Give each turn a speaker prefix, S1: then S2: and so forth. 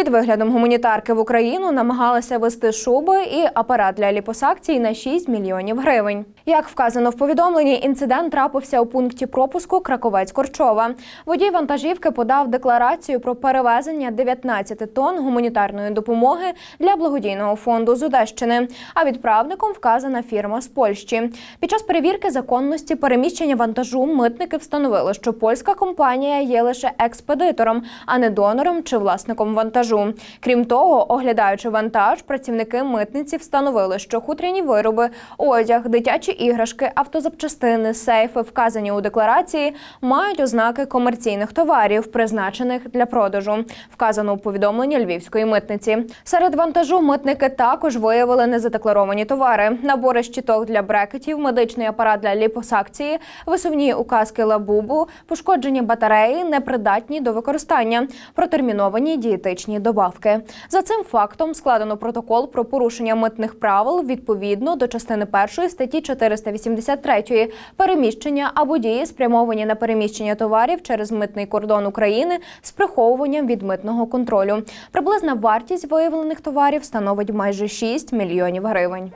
S1: Під виглядом гуманітарки в Україну намагалися вести шуби і апарат для ліпосакцій на 6 мільйонів гривень. Як вказано в повідомленні, інцидент трапився у пункті пропуску Краковець Корчова. Водій вантажівки подав декларацію про перевезення 19 тонн гуманітарної допомоги для благодійного фонду з Одещини. А відправником вказана фірма з Польщі. Під час перевірки законності переміщення вантажу митники встановили, що польська компанія є лише експедитором, а не донором чи власником вантажу. Крім того, оглядаючи вантаж, працівники митниці встановили, що хутряні вироби, одяг, дитячі іграшки, автозапчастини, сейфи, вказані у декларації, мають ознаки комерційних товарів, призначених для продажу. Вказано у повідомленні львівської митниці. Серед вантажу митники також виявили незадекларовані товари: набори щиток для брекетів, медичний апарат для ліпосакції, висувні указки лабубу, пошкоджені батареї, непридатні до використання, протерміновані дієтичні добавки. За цим фактом складено протокол про порушення митних правил відповідно до частини першої статті 483 переміщення або дії спрямовані на переміщення товарів через митний кордон України з приховуванням від митного контролю. Приблизна вартість виявлених товарів становить майже 6 мільйонів гривень.